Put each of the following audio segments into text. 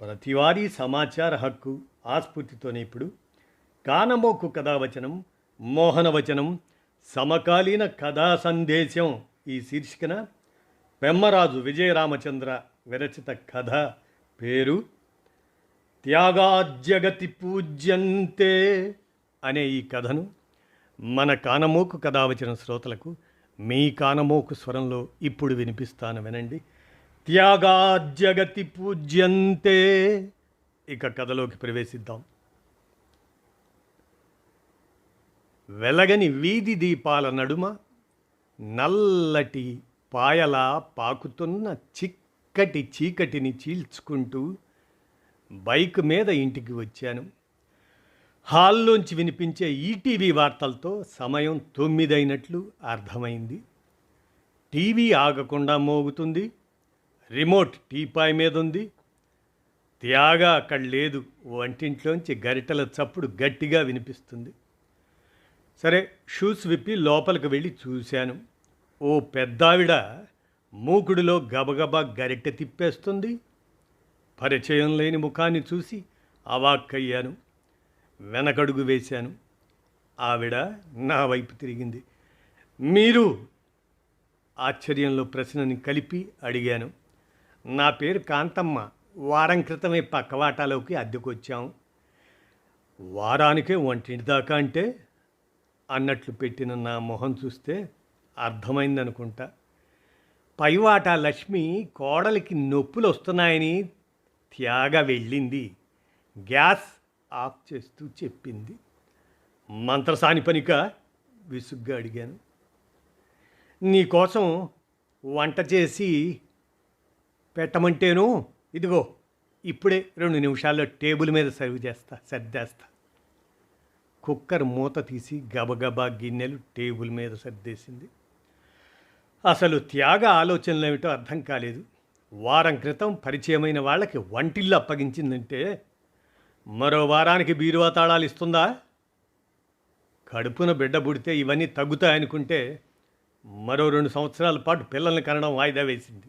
ప్రతివారీ సమాచార హక్కు ఆస్ఫూర్తితోనే ఇప్పుడు కానమోకు కథావచనం మోహనవచనం సమకాలీన కథా సందేశం ఈ శీర్షికన పెమ్మరాజు విజయరామచంద్ర విరచిత కథ పేరు త్యాగాజగతి పూజ్యంతే అనే ఈ కథను మన కానమోకు కథావచన శ్రోతలకు మీ కానమోకు స్వరంలో ఇప్పుడు వినిపిస్తాను వినండి. త్యాగాజ్యగతి పూజ్యంతే. ఇక కథలోకి ప్రవేశిద్దాం. వెలగని వీధి దీపాల నడుమ నల్లటి పాయల పాకుతున్న చిక్కటి చీకటిని చీల్చుకుంటూ బైక్ మీద ఇంటికి వచ్చాను. హాల్లోంచి వినిపించే ఈటీవీ వార్తలతో సమయం తొమ్మిదైనట్లు అర్థమైంది. టీవీ ఆగకుండా మోగుతుంది. రిమోట్ టీపాయ్ మీద ఉంది త్యాగ అక్కడ లేదు. వంటింట్లోంచి గరిటల చప్పుడు గట్టిగా వినిపిస్తుంది. సరే షూస్ విప్పి లోపలికి వెళ్ళి చూశాను. ఓ పెద్దావిడ మూకుడిలో గబగబా గరిటె తిప్పేస్తుంది. పరిచయం లేని ముఖాన్ని చూసి అవాక్కయ్యాను. వెనకడుగు వేశాను. ఆవిడ నా వైపు తిరిగింది. మీరు ఆశ్చర్యంలో ప్రశ్నని కలిపి అడిగాను. నా పేరు కాంతమ్మ. వారం క్రితమే పక్కవాటాలోకి అద్దెకొచ్చాం. వారానికే వంటింటి దాకా అంటే అన్నట్లు పెట్టిన నా మొహం చూస్తే అర్థమైందనుకుంటా. పైవాట లక్ష్మి కోడలికి నొప్పులు వస్తున్నాయని త్యాగ వెళ్ళింది. గ్యాస్ ఆఫ్ చేస్తూ చెప్పింది. మంత్రసాని పనిక విసుగ్గా అడిగాను. నీకోసం వంట చేసి పెట్టమంటేను ఇదిగో ఇప్పుడే రెండు నిమిషాల్లో టేబుల్ మీద సర్వ్ చేస్తా సర్దేస్తా కుక్కర్ మూత తీసి గబగబా గిన్నెలు టేబుల్ మీద సర్దేసింది అసలు త్యాగ ఆలోచనలు ఏమిటో అర్థం కాలేదు. వారం క్రితం పరిచయమైన వాళ్ళకి వంటిల్లు అప్పగించిందంటే మరో వారానికి బీరువా తాళాలు ఇస్తుందా? కడుపున బిడ్డ పుడితే ఇవన్నీ తగ్గుతాయనుకుంటే మరో రెండు సంవత్సరాల పాటు పిల్లల్ని కనడం వాయిదా వేసింది.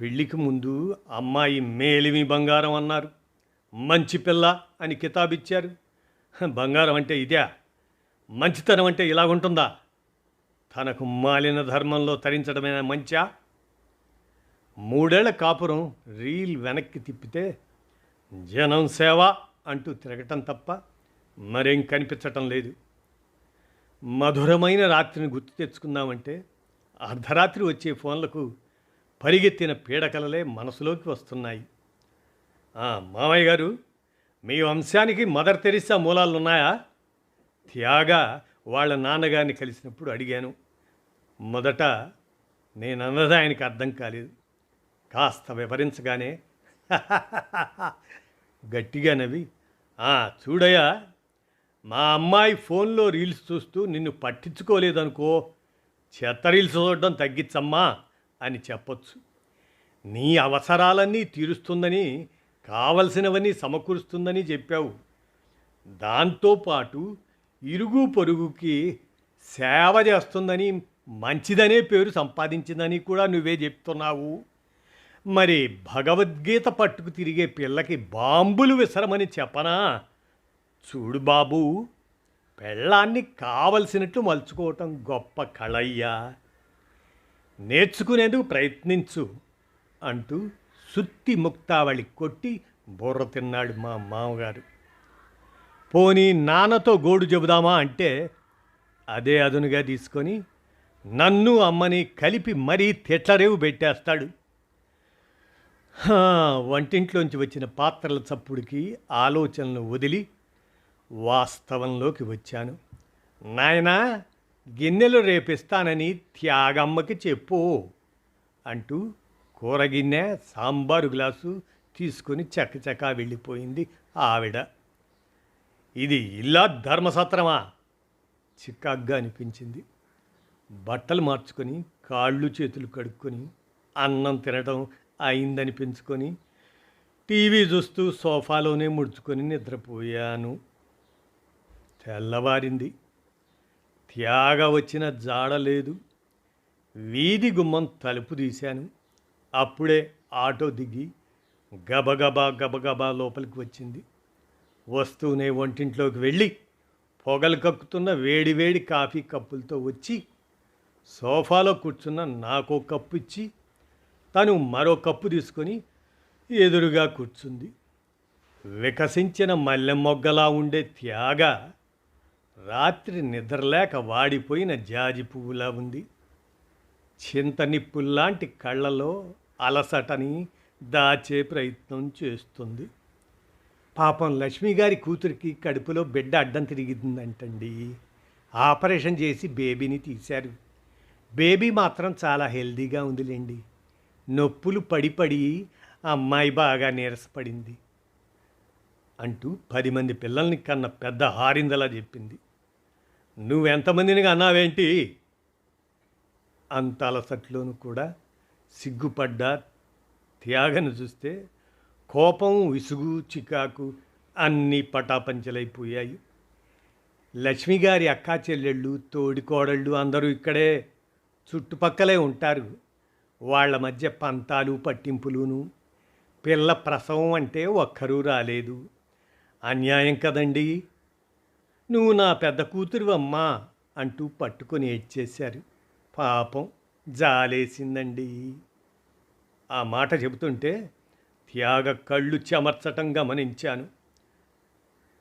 పెళ్ళికి ముందు అమ్మాయి మేలిమి బంగారం అన్నారు. మంచి పిల్ల అని కితాబిచ్చారు. బంగారం అంటే ఇదే. మంచితనం అంటే ఇలా ఉంటుందా తనకు మాలిన ధర్మంలో తరించడమేనా మంచా? మూడేళ్ళ కాపురం రీల్ వెనక్కి తిప్పితే జనం సేవ అంటూ తిరగటం తప్ప మరేం కనిపించటం లేదు. మధురమైన రాత్రిని గుర్తు తెచ్చుకుందామంటే అర్ధరాత్రి వచ్చే ఫోన్లకు పరిగెత్తిన పీడకలలే మనసులోకి వస్తున్నాయి. మామయ్య గారు మీ వంశానికి మదర్ తెరిసా మూలాలు ఉన్నాయా త్యాగ వాళ్ళ నాన్నగారిని కలిసినప్పుడు అడిగాను. మొదట నేను అన్నది ఆయనకి అర్థం కాలేదు. కాస్త వివరించగానే గట్టిగా నవ్వి చూడయ్యా మా అమ్మాయి ఫోన్లో రీల్స్ చూస్తూ నిన్ను పట్టించుకోలేదనుకో చెత్త రీల్స్ చూడడం తగ్గించమ్మా. అని చెప్పొచ్చు. నీ అవసరాలన్నీ తీరుస్తుందని కావలసినవన్నీ సమకూరుస్తుందని చెప్పావు. దాంతోపాటు ఇరుగు పొరుగుకి సేవ చేస్తుందని మంచిదనే పేరు సంపాదించిందని కూడా నువ్వే చెప్తున్నావు. మరి భగవద్గీత పట్టుకు తిరిగే పిల్లకి బాంబులు విసరమని చెప్పనా? చూడు బాబు పెళ్ళాన్ని కావలసినట్లు మలుచుకోవటం గొప్ప కళయ్యా. నేర్చుకునేందుకు ప్రయత్నించు అంటూ సుత్తి ముక్తావళి కొట్టి బుర్ర తిన్నాడు మా మామగారు. పోనీ నాన్నతో గోడు చెబుదామా అంటే అదే అదునుగా తీసుకొని నన్ను అమ్మని కలిపి మరీ తిట్లరేవు పెట్టేస్తాడు. వంటింట్లోంచి వచ్చిన పాత్రల చప్పుడుకి ఆలోచనలు వదిలి వాస్తవంలోకి వచ్చాను. నాయనా గిన్నెలు రేపిస్తానని త్యాగమ్మకి చెప్పు అంటూ కూరగిన్నె సాంబారు గ్లాసు తీసుకొని చకచకా వెళ్ళిపోయింది ఆవిడ. ఇది ఇల్లా ధర్మసత్రమా? చికాగ్గా అనిపించింది. బట్టలు మార్చుకొని కాళ్ళు చేతులు కడుక్కొని అన్నం తినటం అయిందనిపించుకొని టీవీ చూస్తూ సోఫాలోనే ముడుచుకొని నిద్రపోయాను. తెల్లవారింది. త్యాగ వచ్చిన జాడ లేదు. వీధి గుమ్మం తలుపు తీశాను. అప్పుడే ఆటో దిగి గబగబా గబగబా లోపలికి వచ్చింది. వస్తూనే వంటింట్లోకి వెళ్ళి పొగలు కక్కుతున్న వేడి వేడి కాఫీ కప్పులతో వచ్చి సోఫాలో కూర్చున్న నాకో కప్పు ఇచ్చి తను మరో కప్పు తీసుకొని ఎదురుగా కూర్చుంది. వికసించిన మల్లె మొగ్గలా ఉండే త్యాగ రాత్రి నిద్రలేక వాడిపోయిన జాజి పువ్వులా ఉంది. చింతనిప్పుల్లాంటి కళ్ళలో అలసటని దాచే ప్రయత్నం చేస్తుంది. పాపం లక్ష్మి గారి కూతురికి కడుపులో బిడ్డ అడ్డం తిరిగిందంటండి. ఆపరేషన్ చేసి బేబీని తీశారు. బేబీ మాత్రం చాలా హెల్దీగా ఉందిలేండి. నొప్పులు పడి పడి అమ్మాయి బాగా నీరసపడింది. అంటూ పది మంది పిల్లల్ని కన్న పెద్ద హారిందలా చెప్పింది. నువ్వెంతమందిని అన్నావేంటి? అంత అలసట్లోనూ కూడా సిగ్గుపడ్డా త్యాగను చూస్తే కోపం విసుగు చికాకు అన్నీ పటాపంచలైపోయాయి. లక్ష్మి గారి అక్కా చెల్లెళ్ళు తోడికోడళ్ళు అందరూ ఇక్కడే చుట్టుపక్కలే ఉంటారు. వాళ్ళ మధ్య పంతాలు పట్టింపులును పిల్ల ప్రసవం అంటే ఒక్కరూ రాలేదు. అన్యాయం కదండీ? నువ్వు నా పెద్ద కూతురు అమ్మా అంటూ పట్టుకొని ఏడ్చేశారు. పాపం జాలేసిందండి. ఆ మాట చెబుతుంటే త్యాగ కళ్ళు చెమర్చటం గమనించాను.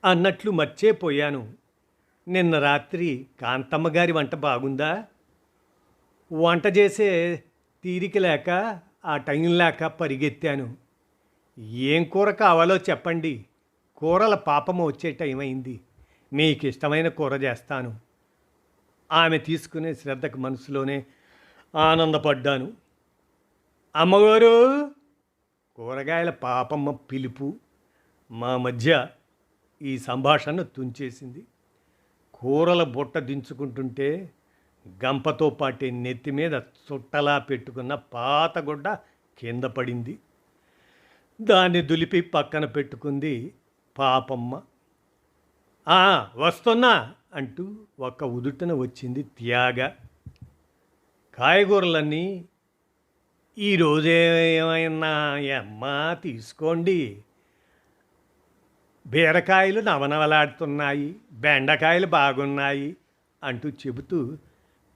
అన్నట్లు మర్చేపోయాను. నిన్న రాత్రి కాంతమ్మ గారి వంట బాగుందా? వంట చేసే తీరిక లేక ఆ టైం లేక పరిగెత్తాను. ఏం కూర కావాలో చెప్పండి. కూరల పాపం వచ్చే టైం అయింది. మీకు ఇష్టమైన కూర చేస్తాను. ఆమె తీసుకునే శ్రద్ధకు మనసులోనే ఆనందపడ్డాను. అమ్మగారు కూరగాయల పాపమ్మ పిలుపు మా మధ్య ఈ సంభాషణ తుంచేసింది. కూరల బుట్ట దించుకుంటుంటే గంపతో పాటే నెత్తి మీద చుట్టలా పెట్టుకున్న పాత గుడ్డ కింద పడింది. దాన్ని దులిపి పక్కన పెట్టుకుంది పాపమ్మ. వస్తున్నా అంటూ ఒక్క ఉదుటన వచ్చింది త్యాగ. కాయగూరలన్నీ ఈరోజే ఏమైనా అమ్మా తీసుకోండి. బీరకాయలు నవనవలాడుతున్నాయి బెండకాయలు బాగున్నాయి అంటూ చెబుతూ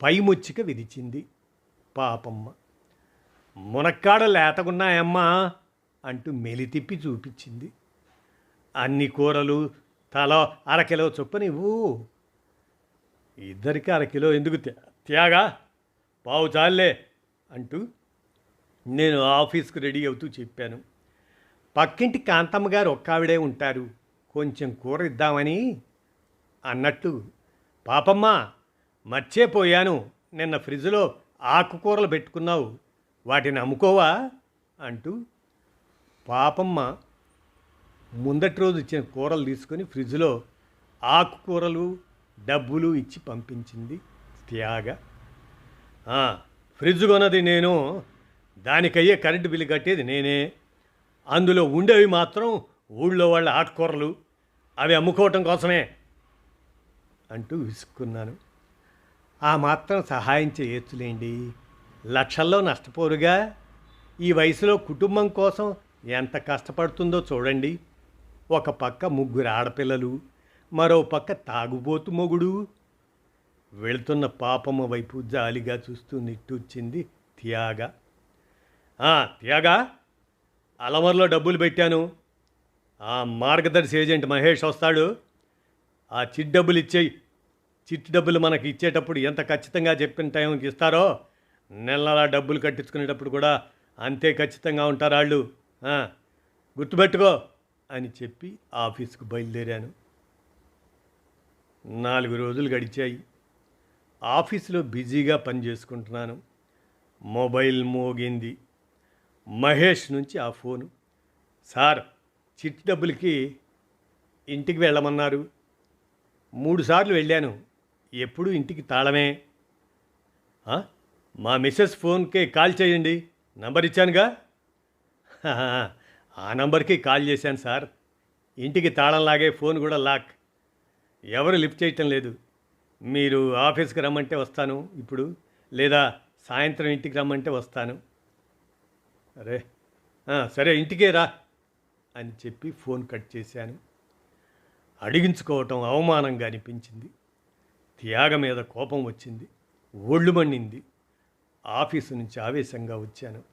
పై ముచ్చిక విరిచింది పాపమ్మ. మునక్కాడ లేతగున్నాయమ్మా అంటూ మెలితిప్పి చూపించింది. అన్ని కూరలు తలో అరకిలో చొప్పున ఇవ్వు. ఇద్దరికి అరకిలో ఎందుకు త్యాగా? పావు చాలే అంటూ నేను ఆఫీస్కి రెడీ అవుతూ చెప్పాను. పక్కింటి కాంతమ్మ గారు ఒక్కావిడే ఉంటారు. కొంచెం కూర ఇద్దామని అన్నట్టు పాపమ్మ మర్చేపోయాను నిన్న ఫ్రిడ్జ్లో ఆకుకూరలు పెట్టుకున్నావు. వాటిని అమ్ముకోవా? అంటూ పాపమ్మ ముందటి రోజు ఇచ్చిన కూరలు తీసుకొని ఫ్రిడ్జ్లో ఆకుకూరలు డబ్బులు ఇచ్చి పంపించింది త్యాగ. ఫ్రిడ్జ్ కొన్నది నేను దానికయ్యే కరెంటు బిల్లు కట్టేది నేనే. అందులో ఉండేవి మాత్రం ఊళ్ళో వాళ్ళ ఆకుకూరలు. అవి అమ్ముకోవటం కోసమే అంటూ విసుక్కున్నాను. ఆ మాత్రం సహాయం చేయొచ్చులేండి. లక్షల్లో నష్టపోరుగా. ఈ వయసులో కుటుంబం కోసం ఎంత కష్టపడుతుందో చూడండి. ఒక పక్క ముగ్గురు ఆడపిల్లలు మరో పక్క తాగుబోతు మొగుడు. వెళుతున్న పాపమ్మ వైపు జాలిగా చూస్తూ నిట్టూర్చింది త్యాగ. త్యాగ అలమర్లో డబ్బులు పెట్టాను. ఆ మార్గదర్శి ఏజెంట్ మహేష్ వస్తాడు. ఆ చిట్ డబ్బులు ఇచ్చేయి చిట్ డబ్బులు మనకి ఇచ్చేటప్పుడు ఎంత ఖచ్చితంగా చెప్పిన టైంకి ఇస్తారో నెల నెలా డబ్బులు కట్టించుకునేటప్పుడు కూడా అంతే ఖచ్చితంగా ఉంటారు వాళ్ళు గుర్తుపెట్టుకో. అని చెప్పి ఆఫీస్కు బయలుదేరాను. నాలుగు రోజులు గడిచాయి. ఆఫీసులో బిజీగా పని చేసుకుంటున్నాను. మొబైల్ మోగింది. మహేష్ నుంచి ఆ ఫోను. సార్ చిట్టి డబ్బులకి ఇంటికి వెళ్ళమన్నారు. మూడు సార్లు వెళ్ళాను. ఎప్పుడు ఇంటికి తాళమే. మా మిస్సెస్ ఫోన్కే కాల్ చేయండి. నంబర్ ఇచ్చానుగా? ఆ నంబర్కి కాల్ చేశాను సార్. ఇంటికి తాళం లాగే ఫోన్ కూడా లాక్. ఎవరు లిఫ్ట్ చేయటం లేదు. మీరు ఆఫీస్కి రమ్మంటే వస్తాను ఇప్పుడు లేదా సాయంత్రం ఇంటికి రమ్మంటే వస్తాను. అరే సరే ఇంటికే రా అని చెప్పి ఫోన్ కట్ చేశాను. అడిగించుకోవటం అవమానంగా అనిపించింది. త్యాగ మీద కోపం వచ్చింది. ఒళ్ళు మండింది ఆఫీసు నుంచి ఆవేశంగా వచ్చాను.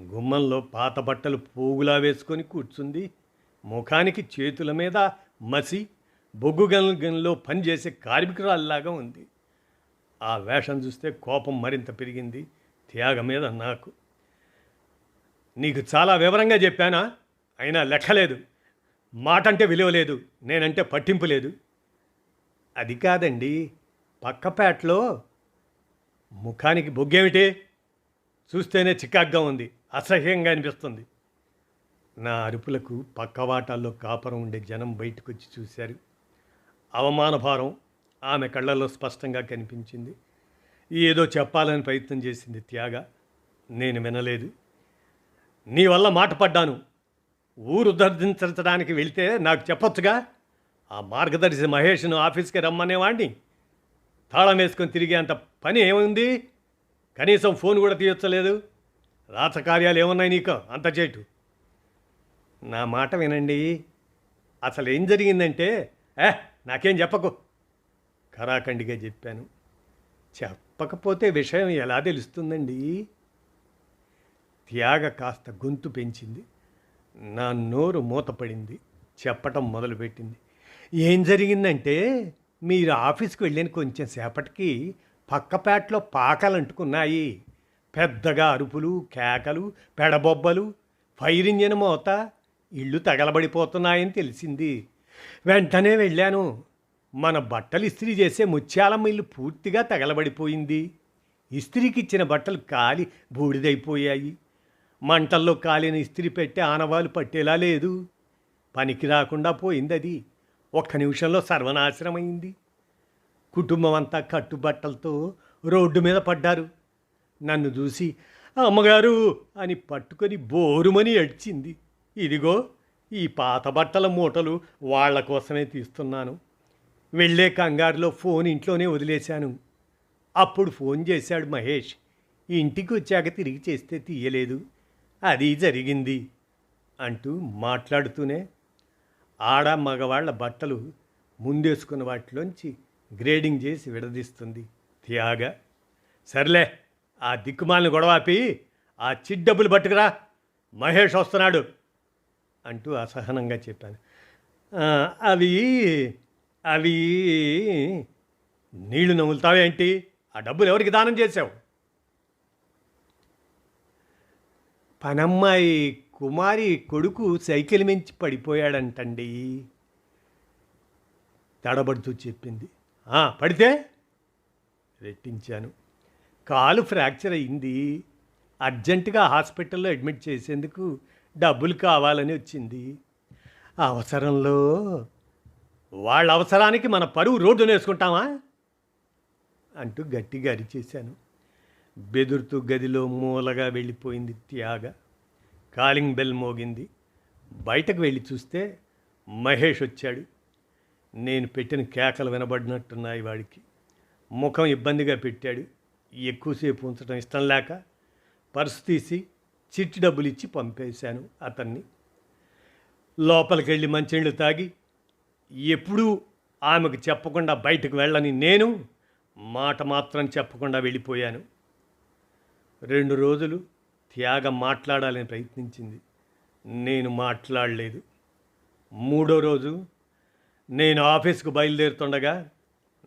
గుమ్మంలో పాత బట్టలు పోగులా వేసుకొని కూర్చుంది. ముఖానికి చేతుల మీద మసి బొగ్గు గనులో పనిచేసే కార్మికురాల్లాగా ఉంది. ఆ వేషం చూస్తే కోపం మరింత పెరిగింది. త్యాగ మీద నాకు. నీకు చాలా వివరంగా చెప్పానా? అయినా లెక్కలేదు మాట అంటే విలువ లేదు. నేనంటే పట్టింపు లేదు. అది కాదండి. పక్కపేటలో ముఖానికి బొగ్గేమిటి? చూస్తేనే చికాగ్గా ఉంది అసహ్యంగా అనిపిస్తుంది. నా అరుపులకు పక్కవాటాల్లో కాపురం ఉండే జనం బయటకు వచ్చి చూశారు. అవమాన భారం ఆమె కళ్ళల్లో స్పష్టంగా కనిపించింది. ఏదో చెప్పాలని ప్రయత్నం చేసింది త్యాగ. నేను వినలేదు. నీ వల్ల మాట పడ్డాను. ఊరు దర్శించడానికి వెళ్తే నాకు చెప్పొచ్చుగా? ఆ మార్గదర్శి మహేష్ను ఆఫీస్కి రమ్మనేవాడిని తాళం వేసుకొని తిరిగే అంత పని ఏముంది? కనీసం ఫోన్ కూడా తీయొచ్చలేదు. రాచకార్యాలు ఏమున్నాయి నీకు? అంత చేటు. నా మాట వినండి. అసలు ఏం జరిగిందంటే ఏ నాకేం చెప్పకు. ఖరాఖండిగా చెప్పాను. చెప్పకపోతే విషయం ఎలా తెలుస్తుందండి? త్యాగ కాస్త గొంతు పెంచింది. నా నోరు మూతపడింది. చెప్పటం మొదలుపెట్టింది. ఏం జరిగిందంటే మీరు ఆఫీస్కి వెళ్ళిన కొంచెం సేపటికి పక్కపేటలో పాకలు అంటుకున్నాయి పెద్దగా అరుపులు కేకలు పెడబొబ్బలు ఫైర్ ఇంజిన్ మోత ఇళ్ళు తగలబడిపోతున్నాయని తెలిసింది. వెంటనే వెళ్ళాను. మన బట్టలు ఇస్త్రీ చేసే ముత్యాల మిల్లు పూర్తిగా తగలబడిపోయింది. ఇస్త్రీకి ఇచ్చిన బట్టలు కాలి బూడిదైపోయాయి. మంటల్లో కాలిన ఇస్త్రీ పెట్టే ఆనవాలు పట్టేలా లేదు. పనికి రాకుండా పోయింది అది ఒక్క నిమిషంలో సర్వనాశనమైంది. కుటుంబం అంతా కట్టుబట్టలతో రోడ్డు మీద పడ్డారు. నన్ను చూసి అమ్మగారు అని పట్టుకొని బోరుమని ఏడ్చింది. ఇదిగో ఈ పాత బట్టల మూటలు వాళ్ళ కోసమే తీస్తున్నాను. వెళ్ళే కంగారులో ఫోన్ ఇంట్లోనే వదిలేశాను. అప్పుడు ఫోన్ చేశాడు మహేష్. ఇంటికి వచ్చాక తిరిగి చేస్తే తీయలేదు. అది జరిగింది అంటూ మాట్లాడుతూనే ఆడ మగవాళ్ళ బట్టలు ముందేసుకున్న వాటిలోంచి గ్రేడింగ్ చేసి విడదీస్తుంది. త్యాగ. సర్లే ఆ దిక్కుమాలను గొడవాపి ఆ చిడ్డబ్బులు పట్టుకురా. మహేష్ వస్తున్నాడు అంటూ అసహనంగా చెప్పాను. అవి అవి నీళ్ళు నములుతావేంటి ఆ డబ్బులు ఎవరికి దానం చేశావు? పనమ్మాయి కుమారి కొడుకు సైకిల్ మించి పడిపోయాడంటండి. తడబడుతూ చెప్పింది. పడితే? రెట్టించాను. కాలు ఫ్రాక్చర్ అయింది అర్జెంటుగా హాస్పిటల్లో అడ్మిట్ చేసేందుకు డబ్బులు కావాలని వచ్చింది. ఆ అవసరంలో వాళ్ళ అవసరానికి మన పరువు రోడ్డు వేసుకుంటామా? అంటూ గట్టిగా అరిచేశాను. బెదురుతూ గదిలో మూలగా వెళ్ళిపోయింది త్యాగ. కాలింగ్ బెల్ మోగింది. బయటకు వెళ్ళి చూస్తే మహేష్ వచ్చాడు. నేను పెట్టిన కేకలు వినబడినట్టున్నాయి వాడికి. ముఖం ఇబ్బందిగా పెట్టాడు. ఎక్కువసేపు ఉంచడం ఇష్టం లేక పర్సు తీసి చిట్టి డబ్బులు ఇచ్చి పంపేశాను అతన్ని. లోపలికి వెళ్ళి మంచినీళ్ళు తాగి ఎప్పుడూ ఆమెకు చెప్పకుండా బయటకు వెళ్ళని నేను మాట మాత్రం చెప్పకుండా వెళ్ళిపోయాను. రెండు రోజులు త్యాగం మాట్లాడాలని ప్రయత్నించింది. నేను మాట్లాడలేదు. మూడో రోజు నేను ఆఫీస్కు బయలుదేరుతుండగా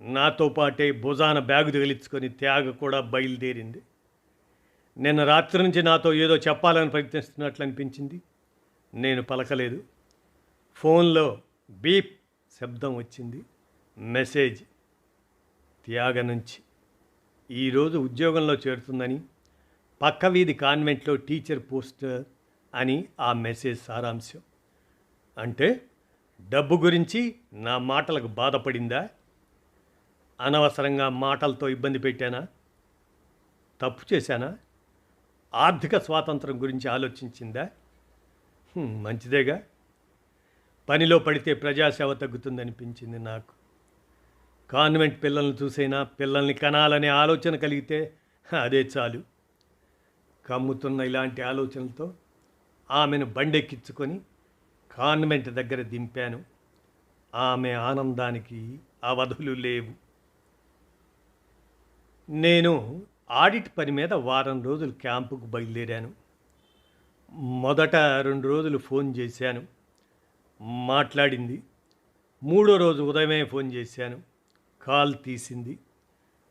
నాతో పాటే భుజాన బ్యాగు తగిలించుకొని త్యాగ కూడా బయలుదేరింది. నిన్న రాత్రి నుంచి నాతో ఏదో చెప్పాలని ప్రయత్నిస్తున్నట్లు అనిపించింది. నేను పలకలేదు. ఫోన్లో బీప్ శబ్దం వచ్చింది. మెసేజ్. త్యాగ నుంచి. ఈరోజు ఉద్యోగంలో చేరుతుందని పక్క వీధి కాన్వెంట్లో టీచర్ పోస్టర్ అని ఆ మెసేజ్ సారాంశం. అంటే డబ్బు గురించి నా మాటలకు బాధపడిందా? అనవసరంగా మాటలతో ఇబ్బంది పెట్టానా? తప్పు చేశానా? ఆర్థిక స్వాతంత్రం గురించి ఆలోచించిందా? మంచిదేగా. పనిలో పడితే ప్రజాసేవ తగ్గుతుందనిపించింది నాకు. కాన్వెంట్ పిల్లల్ని చూసైనా పిల్లల్ని కనాలనే ఆలోచన కలిగితే అదే చాలు. కమ్ముతున్న ఇలాంటి ఆలోచనలతో ఆమెను బండెక్కించుకొని కాన్వెంట్ దగ్గర దింపాను. ఆమె ఆనందానికి అవధులు లేవు. నేను ఆడిట్ పని మీద వారం రోజులు క్యాంపుకు బయలుదేరాను. మొదట రెండు రోజులు ఫోన్ చేశాను. మాట్లాడింది. మూడో రోజు ఉదయమే ఫోన్ చేశాను. కాల్ తీసింది.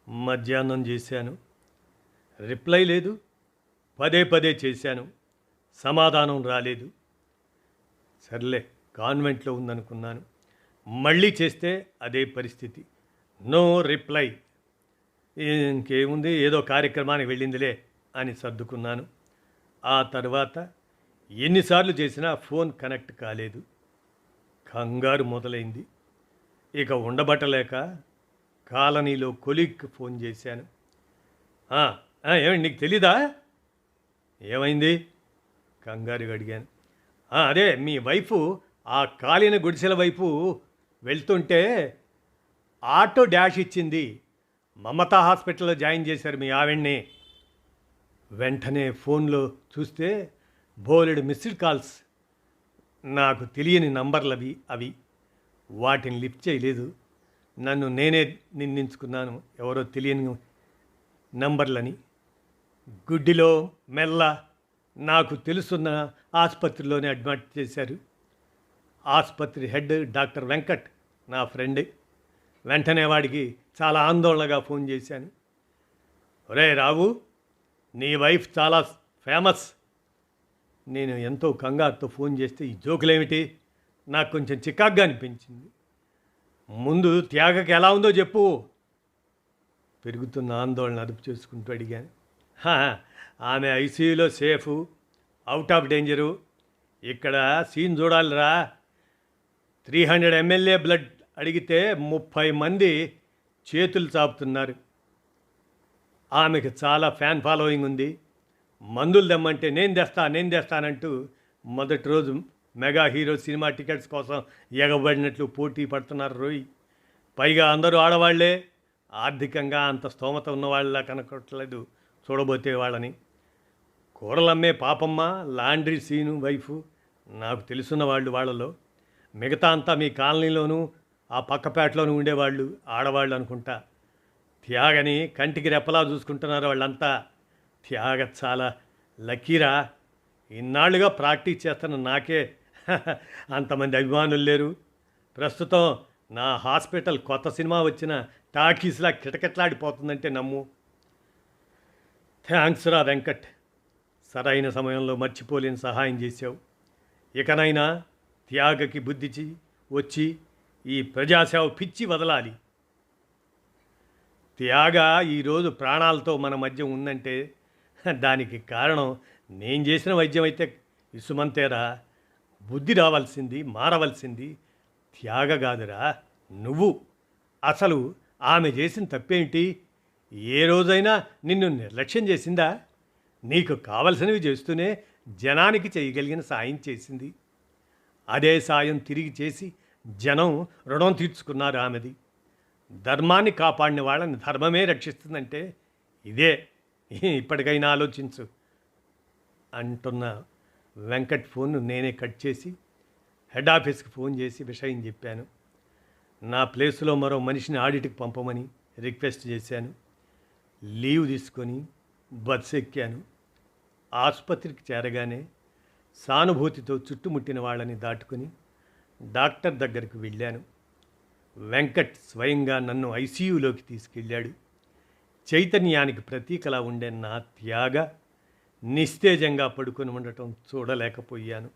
మధ్యాహ్నం చేశాను. రిప్లై లేదు. పదే పదే చేశాను. సమాధానం రాలేదు. సర్లే కాన్వెంట్లో ఉందనుకున్నాను. మళ్ళీ చేస్తే అదే పరిస్థితి. No reply. ఇంకేముంది ఏదో కార్యక్రమానికి వెళ్ళిందిలే అని సర్దుకున్నాను. ఆ తర్వాత ఎన్నిసార్లు చేసినా ఫోన్ కనెక్ట్ కాలేదు. కంగారు మొదలైంది. ఇక ఉండబట్టలేక కాలనీలో కొలీగ్కి ఫోన్ చేశాను. ఏమండి నీకు తెలీదా? ఏమైంది? కంగారుగా అడిగాను. అదే మీ వైఫ్ ఆ కాలిన గుడిసెల వైపు వెళ్తుంటే ఆటో డాష్ ఇచ్చింది. మమతా హాస్పిటల్లో జాయిన్ చేశారు మీ ఆవిడ్ని. వెంటనే ఫోన్లో చూస్తే బోలెడు మిస్డ్ కాల్స్. నాకు తెలియని నంబర్లవి అవి అవి. వాటిని లిఫ్ట్ చేయలేదు. నన్ను నేనే నిందించుకున్నాను. ఎవరో తెలియని నంబర్లని. గుడ్డిలో మెల్ల నాకు తెలుసున్న ఆసుపత్రిలోనే అడ్మిట్ చేశారు. ఆసుపత్రి హెడ్ డాక్టర్ వెంకట్ నా ఫ్రెండ్. వెంటనే వాడికి చాలా ఆందోళనగా ఫోన్ చేశాను. ఒరే రావు నీ వైఫ్ చాలా ఫేమస్. నేను ఎంతో కంగారుతో ఫోన్ చేస్తే ఈ జోకులేమిటి? నాకు కొంచెం చికాగ్గా అనిపించింది. ముందు త్యాగకి ఎలా ఉందో చెప్పు. పెరుగుతున్న ఆందోళన అదుపు చేసుకుంటూ అడిగాను. ఆమె ఐసీయూలో సేఫ్ అవుట్ ఆఫ్ డేంజరు. ఇక్కడ సీన్ చూడాలిరా. త్రీ హండ్రెడ్ ఎమ్మెల్యే బ్లడ్ అడిగితే ముప్పై మంది చేతులు చాపుతున్నారు. ఆమెకు చాలా ఫ్యాన్ ఫాలోయింగ్ ఉంది. మందులు తెమ్మంటే నేను తెస్తా నేను తెస్తానంటూ మొదటి రోజు మెగా హీరో సినిమా టికెట్స్ కోసం ఎగబడినట్లు పోటీ పడుతున్నారు రోయ్. పైగా అందరూ ఆడవాళ్ళే. ఆర్థికంగా అంత స్తోమత ఉన్నవాళ్ళలా కనకట్లేదు చూడబోతే వాళ్ళని. కూరలమ్మే పాపమ్మ లాండ్రీ సీను వైఫ్ నాకు తెలుసున్న వాళ్ళు వాళ్ళలో. మిగతా అంతా మీ కాలనీలోనూ ఆ పక్కపేటలోనూ ఉండేవాళ్ళు ఆడవాళ్ళు అనుకుంటా. త్యాగని కంటికి రెప్పలా చూసుకుంటున్నారు వాళ్ళంతా. త్యాగ చాలా లక్కీరా. ఇన్నాళ్ళుగా ప్రాక్టీస్ చేస్తున్న నాకే అంతమంది అభిమానులు లేరు. ప్రస్తుతం నా హాస్పిటల్ కొత్త సినిమా వచ్చిన టాకీస్లా కిటకిటలాడిపోతుందంటే నమ్ము. థ్యాంక్స్ రా వెంకట్. సరైన సమయంలో మర్చిపోలేని సహాయం చేశావు. ఇకనైనా త్యాగకి బుద్ధిచి వచ్చి ఈ ప్రజాసేవ పిచ్చి వదలాలి. త్యాగ ఈరోజు ప్రాణాలతో మన మధ్య ఉందంటే దానికి కారణం నేను చేసిన వైద్యం అయితే ఇసుమంతేరా బుద్ధి రావాల్సింది మారవలసింది త్యాగ కాదురా నువ్వు. అసలు ఆమె చేసిన తప్పేంటి? ఏ రోజైనా నిన్ను నిర్లక్ష్యం చేసిందా? నీకు కావలసినవి చేస్తూనే జనానికి చేయగలిగిన సాయం చేసింది. అదే సాయం తిరిగి చేసి జనం రుణం తీర్చుకున్నారు ఆమెది. ధర్మాన్ని కాపాడిన వాళ్ళని ధర్మమే రక్షిస్తుందంటే ఇదే. ఇప్పటికైనా ఆలోచించు. అంటున్న వెంకట్ ఫోన్ను నేనే కట్ చేసి హెడ్ ఆఫీస్కి ఫోన్ చేసి విషయం చెప్పాను. నా ప్లేస్లో మరో మనిషిని ఆడిట్కి పంపమని రిక్వెస్ట్ చేశాను. లీవ్ తీసుకొని బస్సు ఎక్కాను ఆసుపత్రికి చేరగానే సానుభూతితో చుట్టుముట్టిన వాళ్ళని దాటుకొని డాక్టర్ దగ్గరికి వెళ్ళాను. వెంకట్ స్వయంగా నన్ను ఐసీయూలోకి తీసుకెళ్ళాడు. చైతన్యానికి ప్రతీకలా ఉండే నా త్యాగ నిస్తేజంగా పడుకొని ఉండటం చూడలేకపోయాను.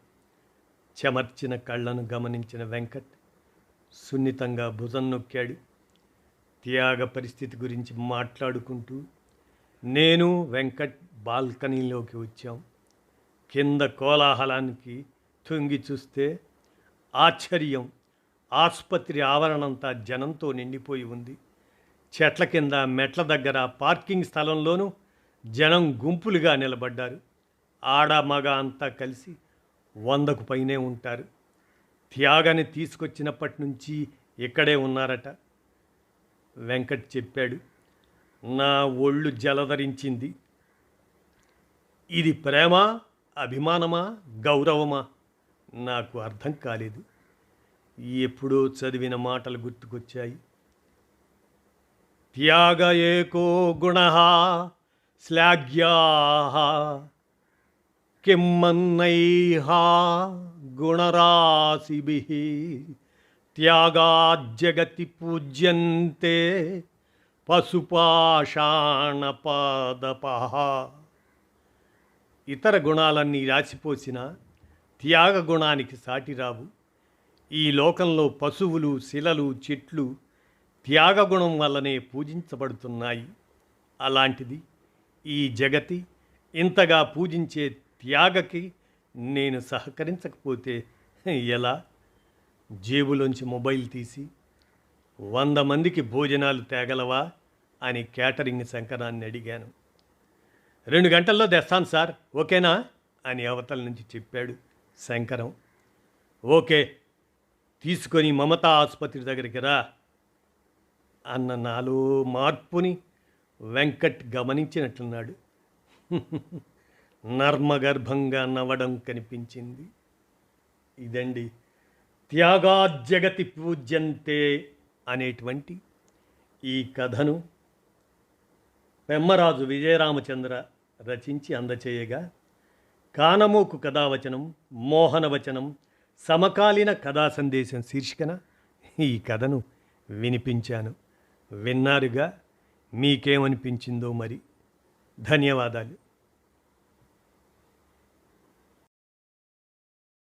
చెమర్చిన కళ్ళను గమనించిన వెంకట్ సున్నితంగా భుజం నొక్కాడు. త్యాగ పరిస్థితి గురించి మాట్లాడుకుంటూ నేను వెంకట్ బాల్కనీలోకి వచ్చాం. కింద కోలాహలానికి తొంగి చూస్తే ఆశ్చర్యం. ఆసుపత్రి ఆవరణంతా జనంతో నిండిపోయి ఉంది. చెట్ల కింద మెట్ల దగ్గర పార్కింగ్ స్థలంలోనూ జనం గుంపులుగా నిలబడ్డారు. ఆడ మగ అంతా కలిసి వందకు పైనే ఉంటారు. త్యాగాన్ని తీసుకొచ్చినప్పటి నుంచి ఇక్కడే ఉన్నారట. వెంకట్ చెప్పాడు నా ఒళ్ళు జలధరించింది. ఇది ప్రేమ అభిమానమా గౌరవమా? నాకు అర్థం కాలేదు. ఎప్పుడో చదివిన మాటలు గుర్తుకొచ్చాయి. త్యాగ ఏకో గుణ శ్లాఘ్యా కిమ్మన్నైహా గుణరాశిభి త్యాగాజ్జగతి పూజ్యంతే పశుపాషాణపాదప ఇతర గుణాలన్నీ రాసిపోసిన త్యాగ గుణానికి సాటిరావు. ఈ లోకంలో పశువులు శిలలు చెట్లు త్యాగగుణం వల్లనే పూజించబడుతున్నాయి. అలాంటిది ఈ జగతి ఇంతగా పూజించే త్యాగకి నేను సహకరించకపోతే ఎలా? జేబులోంచి మొబైల్ తీసి వంద మందికి భోజనాలు తేగలవా? అని క్యాటరింగ్ శంకరాన్ని అడిగాను. రెండు గంటల్లో తెస్తాను సార్ ఓకేనా? అని అవతల నుంచి చెప్పాడు శంకరం. ఓకే తీసుకొని మమతా ఆసుపత్రి దగ్గరికి రా అన్న నాలో మార్పుని వెంకట్ గమనించినట్లున్నాడు నర్మగర్భంగా నవ్వడం కనిపించింది. ఇదండి త్యాగాజగతి పూజ్యంతే అనేటువంటి ఈ కథను పెమ్మరాజు విజయరామచంద్ర రచించి అందచేయగా కానమోకు కథావచనం మోహనవచనం సమకాలీన కథా సందేశం శీర్షికన ఈ కథను వినిపించాను. విన్నారుగా మీకేమనిపించిందో మరి. ధన్యవాదాలు.